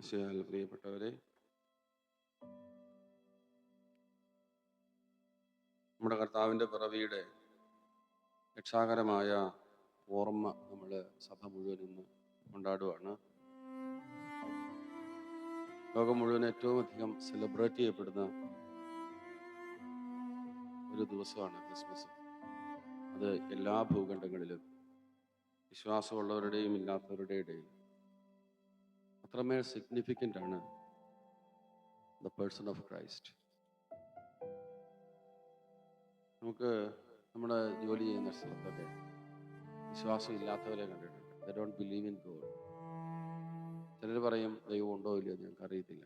ഈശോയാൽ പ്രിയപ്പെട്ടവരെ നമ്മുടെ കർത്താവിന്റെ പിറവിയുടെ രക്ഷാകരമായ ഓർമ്മ നമ്മൾ സഭ മുഴുവൻ ഇന്ന് കൊണ്ടാടുകയാണ് ലോകം മുഴുവൻ ഏറ്റവും അധികം സെലിബ്രേറ്റ് ചെയ്യപ്പെടുന്ന ഒരു ദിവസമാണ് ക്രിസ്മസ്. അത് എല്ലാ ഭൂഖണ്ഡങ്ങളിലും വിശ്വാസമുള്ളവരുടെയും ഇല്ലാത്തവരുടെയും ഇടയിൽ അത്രമേൽ സിഗ്നിഫിക്കന്റ് ആണ് ദ പേഴ്സൺ ഓഫ് ക്രൈസ്റ്റ് നമുക്ക് നമ്മുടെ ജോലി ചെയ്യുന്ന സ്ഥലത്തൊക്കെ വിശ്വാസം ഇല്ലാത്തവരെ കണ്ടിട്ടുണ്ട്. They don't believe in God ചിലർ പറയും ദൈവം ഉണ്ടോ ഇല്ലയോ ഞങ്ങൾക്ക് അറിയത്തില്ല.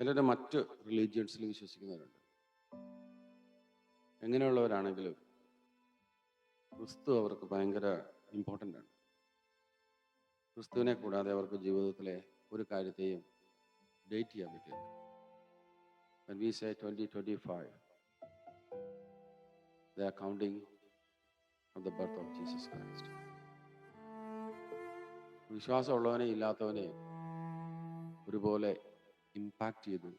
ചിലർ മറ്റ് റിലീജിയൻസിൽ വിശ്വസിക്കുന്നവരുണ്ട്. എങ്ങനെയുള്ളവരാണെങ്കിലും ക്രിസ്തു അവർക്ക് ഭയങ്കര ഇമ്പോർട്ടന്റ് ആണ്. ക്രിസ്തുവിനെ കൂടാതെ അവർക്ക് ജീവിതത്തിലെ ഒരു കാര്യത്തെയും ഡേറ്റ് ചെയ്യാൻ പറ്റില്ല When we say 2025, they are counting from the birth of. വിശ്വാസമുള്ളവനെ ഇല്ലാത്തവനെ ഒരുപോലെ ഇമ്പാക്റ്റ് ചെയ്തു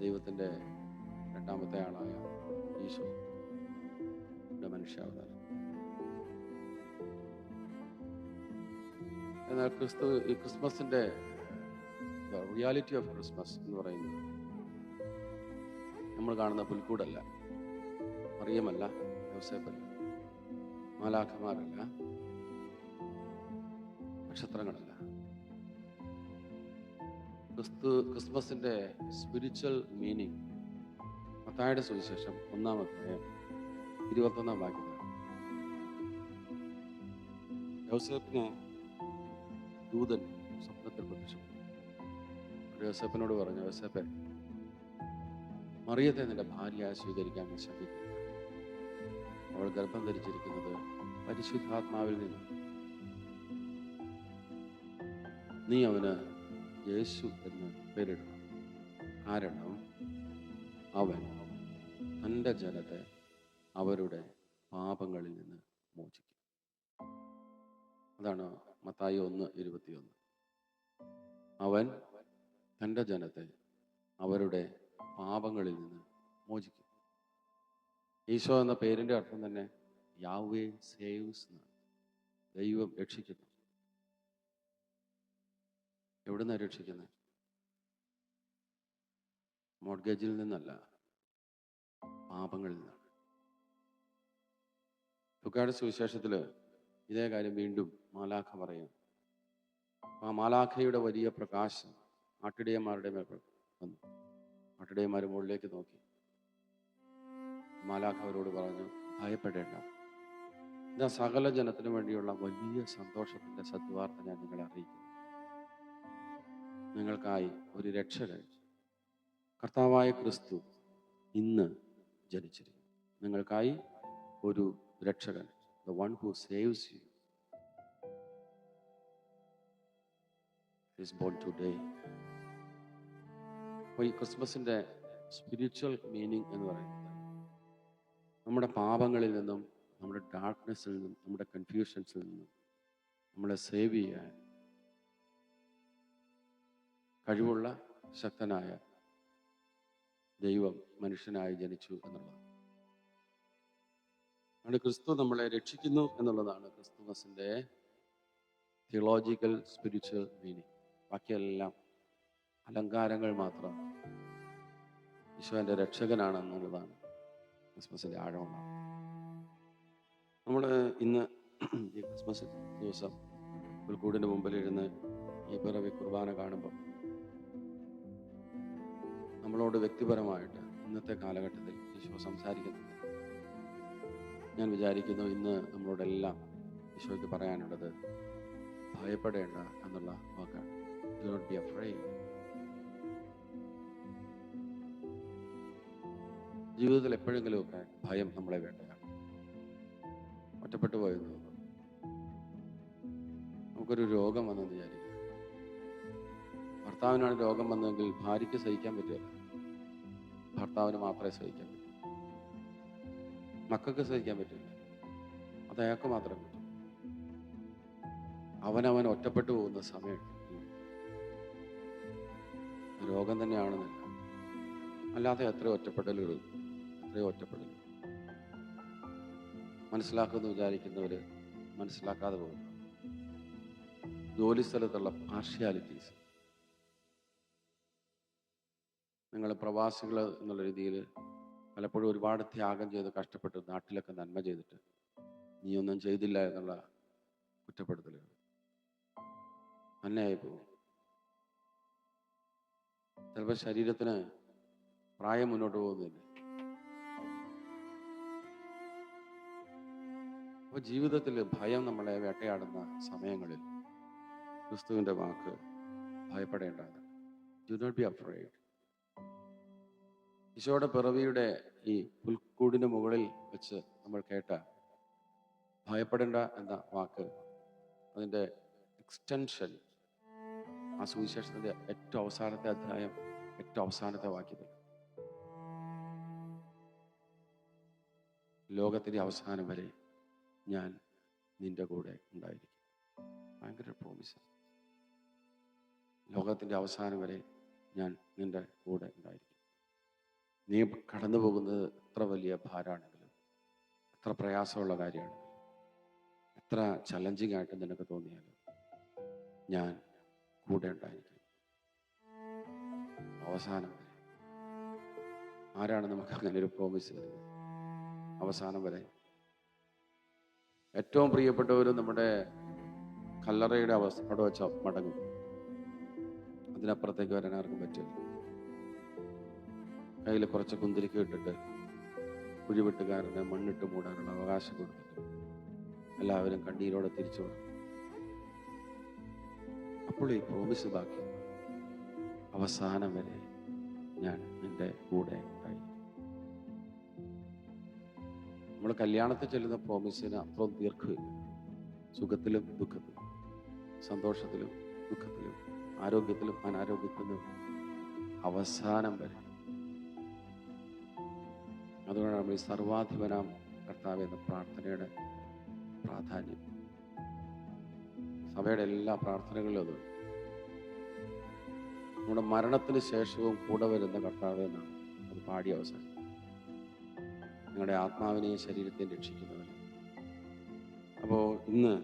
ദൈവത്തിന്റെ രണ്ടാമത്തെ ആളായ ഈശോ മനുഷ്യാവതാരം എന്നാൽ ക്രിസ്തു ഈ ക്രിസ്മസിന്റെ റിയാലിറ്റി ഓഫ് ക്രിസ്മസ് എന്ന് പറയുന്നത് നമ്മൾ കാണുന്ന പുൽക്കൂടല്ല മറിയമല്ല യോസേപ്പല്ല മാലാഖമാരല്ല നക്ഷത്രങ്ങളല്ല. ക്രിസ്തു ക്രിസ്മസിന്റെ സ്പിരിച്വൽ മീനിങ് മത്തായുടെ സുവിശേഷം ഒന്നാമത്തെ ഇരുപത്തൊന്നാം വാക്യത്തിലാണ് യോസേപ്പിനെ ദൂതൻ സ്വപ്നത്തിൽ പ്രത്യക്ഷപ്പെട്ടു. യോസഫിനോട് പറഞ്ഞു യോസഫെ മറിയത്തെ നിന്റെ ഭാര്യയായി സ്വീകരിക്കാൻ നീ ശ്രമിക്കുക അവൾ ഗർഭം ധരിച്ചിരിക്കുന്നത് പരിശുദ്ധാത്മാവിൽ നിന്ന്. നീ അവന് യേശു എന്ന് പേരിടണം. കാരണം അവൻ തന്റെ ജനത്തെ അവരുടെ പാപങ്ങളിൽ നിന്ന് മോചിക്കും. അതാണ് മത്തായി ഒന്ന് ഇരുപത്തിയൊന്ന്. അവൻ തന്റെ ജനത്തെ അവരുടെ പാപങ്ങളിൽ നിന്ന് മോചിക്കും. ഈശോ എന്ന പേരിന്റെ അർത്ഥം തന്നെ യാവേ സേവ്സ് എന്നാണ്. ദൈവം രക്ഷിക്കുന്നു. എവിടുന്നാണ് രക്ഷിക്കുന്നത് മോഡ്ഗേജിൽ നിന്നല്ല പാപങ്ങളിൽ നിന്നാണ്. ലുക്കാട് സുവിശേഷത്തിൽ ഇതേ കാര്യം വീണ്ടും മാലാഖ പറയാം. ആ മാലാഖയുടെ വലിയ പ്രകാശം ആട്ടിടയന്മാരുടെ മേൽ വന്നു. ആട്ടിടയന്മാർ മുകളിലേക്ക് നോക്കി. മാലാഖ അവരോട് പറഞ്ഞു ഭയപ്പെടേണ്ട. ഇതാ സകല ജനത്തിനു വേണ്ടിയുള്ള വലിയ സന്തോഷത്തിന്റെ സദ്വാർത്ത ഞാൻ നിങ്ങളെ അറിയിക്കുന്നു. നിങ്ങൾക്കായി ഒരു രക്ഷകൻ കർത്താവായ ക്രിസ്തു ഇന്ന് ജനിച്ചിരിക്കുന്നു. നിങ്ങൾക്കായി ഒരു രക്ഷകൻ the one who saves you, is born today. അപ്പോൾ ഈ ക്രിസ്മസിന്റെ സ്പിരിച്വൽ മീനിങ് എന്ന് പറയുന്നത് നമ്മുടെ പാപങ്ങളിൽ നിന്നും നമ്മുടെ ഡാർക്ക്നെസ്സിൽ നിന്നും നമ്മുടെ കൺഫ്യൂഷൻസിൽ നിന്നും നമ്മളെ സേവ് ചെയ്യാൻ കഴിവുള്ള ശക്തനായ ദൈവം മനുഷ്യനായി ജനിച്ചു എന്നുള്ളതാണ് അതുകൊണ്ട് ക്രിസ്തു നമ്മളെ രക്ഷിക്കുന്നു എന്നുള്ളതാണ് ക്രിസ്തുമസിന്റെ തിയോളജിക്കൽ സ്പിരിച്വൽ മീനിങ്. ബാക്കിയെല്ലാം അലങ്കാരങ്ങൾ മാത്രം ഈശോന്റെ രക്ഷകനാണ് എന്നുള്ളതാണ് ക്രിസ്മസിന്റെ ആഴമുള്ള നമ്മൾ ഇന്ന് ഈ ക്രിസ്മസ് ദിവസം പുൽക്കൂടിന്റെ മുമ്പിലിരുന്ന് ഈ പിറവി കുർബാന കാണുമ്പോൾ നമ്മളോട് വ്യക്തിപരമായിട്ട് ഇന്നത്തെ കാലഘട്ടത്തിൽ ഈശോ സംസാരിക്കുന്നുണ്ട് ഞാൻ വിചാരിക്കുന്നു ഇന്ന് നമ്മളോടെല്ലാം ഈശോയ്ക്ക് പറയാനുള്ളത് ഭയപ്പെടേണ്ട എന്നുള്ള വാക്കാണ്. ഡു നോട്ട് ബി അഫ്രൈഡ് ജീവിതത്തിൽ എപ്പോഴെങ്കിലുമൊക്കെ ഭയം നമ്മളെ വേണ്ടതാണ് ഒറ്റപ്പെട്ടു പോയെന്ന് തോന്നുന്നു. നമുക്കൊരു രോഗം വന്നെന്ന് വിചാരിക്കുക ഭർത്താവിനാണ് രോഗം വന്നതെങ്കിൽ ഭാര്യയ്ക്ക് സഹിക്കാൻ പറ്റില്ല. ഭർത്താവിന് മാത്രമേ സഹിക്കാൻ മക്കൾക്ക് സഹിക്കാൻ പറ്റില്ല. അത് അയാൾക്ക് മാത്രമേ പറ്റൂ അവനവൻ ഒറ്റപ്പെട്ടു പോകുന്ന സമയം. രോഗം തന്നെയാണെന്നില്ല. അല്ലാതെ എത്രയോ ഒറ്റപ്പെടലുകൾ എത്രയോ ഒറ്റപ്പെടലുകൾ. മനസ്സിലാക്കുമെന്ന് വിചാരിക്കുന്നവർ മനസ്സിലാക്കാതെ പോകും ജോലി സ്ഥലത്തുള്ള പാർഷ്യാലിറ്റീസ് നിങ്ങൾ പ്രവാസികൾ എന്നുള്ള രീതിയിൽ പലപ്പോഴും ഒരുപാട് ത്യാഗം ചെയ്ത് കഷ്ടപ്പെട്ട് നാട്ടിലൊക്കെ നന്മ ചെയ്തിട്ട് നീ ഒന്നും ചെയ്തില്ല എന്നുള്ള കുറ്റപ്പെടുത്തലുകൾ. തന്നെയായി പോകും ചിലപ്പോൾ ശരീരത്തിന് പ്രായം മുന്നോട്ട് പോകുന്നില്ല. അപ്പോൾ ജീവിതത്തിൽ ഭയം നമ്മളെ വേട്ടയാടുന്ന സമയങ്ങളിൽ ക്രിസ്തുവിന്റെ വാക്ക് ഭയപ്പെടേണ്ടതാണ്. ഡു നോട്ട് ബി അഫ്രൈഡ് ഈശോയുടെ പിറവിയുടെ ഈ പുൽക്കൂടിന് മുകളിൽ വെച്ച് നമ്മൾ കേട്ട ഭയപ്പെടേണ്ട എന്ന വാക്ക് അതിന്റെ എക്സ്റ്റൻഷൻ ആ സുവിശേഷത്തിന്റെ ഏറ്റവും അവസാനത്തെ അധ്യായം ഏറ്റവും അവസാനത്തെ വാക്യത്തിൽ. ലോകത്തിന്റെ അവസാനം വരെ ഞാൻ നിന്റെ കൂടെ ഉണ്ടായിരിക്കും. ഭയങ്കര പ്രോമിസ് ലോകത്തിന്റെ അവസാനം വരെ ഞാൻ നിന്റെ കൂടെ ഉണ്ടായിരിക്കും. നീ കടന്നു പോകുന്നത് എത്ര വലിയ ഭാരമാണെങ്കിലും എത്ര പ്രയാസമുള്ള കാര്യമാണെങ്കിലും എത്ര ചലഞ്ചിങ് ആയിട്ട് നിനക്ക് തോന്നിയാലും ഞാൻ കൂടെ ഉണ്ടായിരിക്കും. അവസാനം വരെ. ആരാണ് നമുക്ക് അങ്ങനെ ഒരു പ്രോമിസ് തരുന്നത്? അവസാനം വരെ. ഏറ്റവും പ്രിയപ്പെട്ടവരും നമ്മുടെ കല്ലറയുടെ അവസ്ഥ അവിടെ വെച്ച മടങ്ങും. അതിനപ്പുറത്തേക്ക് വരാൻ ആർക്കും പറ്റില്ല. കയ്യിൽ കുറച്ച് കുന്തിരിക്ക ഇട്ടിട്ട് കുഴിവെട്ടുകാരന് മണ്ണിട്ട് മൂടാനുള്ള അവകാശം കൊടുത്തിട്ട് എല്ലാവരും കണ്ണീരോടെ തിരിച്ചു അപ്പോൾ ഈ പ്രോമിസ് ബാക്കി. അവസാനം വരെ ഞാൻ നിന്റെ കൂടെ ഉണ്ടായി. നമ്മൾ കല്യാണത്തിൽ ചെല്ലുന്ന പ്രോമിസിന് അത്രയും ദീർഘമില്ല. സുഖത്തിലും ദുഃഖത്തിലും സന്തോഷത്തിലും ദുഃഖത്തിലും ആരോഗ്യത്തിലും അനാരോഗ്യത്തിലും. അവസാനം വരെ അതുകൊണ്ടാണ് നമ്മൾ ഈ സർവാധിപനാം കർത്താവ് എന്ന പ്രാർത്ഥനയുടെ പ്രാധാന്യം. സഭയുടെ എല്ലാ പ്രാർത്ഥനകളിലും അത്. നമ്മുടെ മരണത്തിന് ശേഷവും കൂടെ വരുന്ന കർത്താവ് എന്നാണ് അത് പാടിയ അവസാനം നിങ്ങളുടെ ആത്മാവിനെയും ശരീരത്തെയും രക്ഷിക്കുന്നവർ അപ്പോൾ ഇന്ന്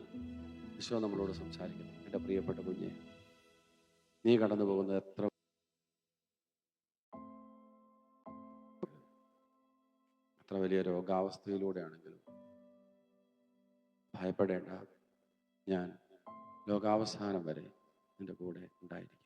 ഈശോ നമ്മളോട് സംസാരിക്കുന്നു. എന്റെ പ്രിയപ്പെട്ട കുഞ്ഞെ നീ കടന്നു പോകുന്നത് എത്ര വലിയ രോഗാവസ്ഥയിലൂടെയാണെങ്കിലും ഭയപ്പെടേണ്ട ഞാൻ ലോകാവസാനം വരെ എന്റെ കൂടെ ഉണ്ടായിരിക്കും.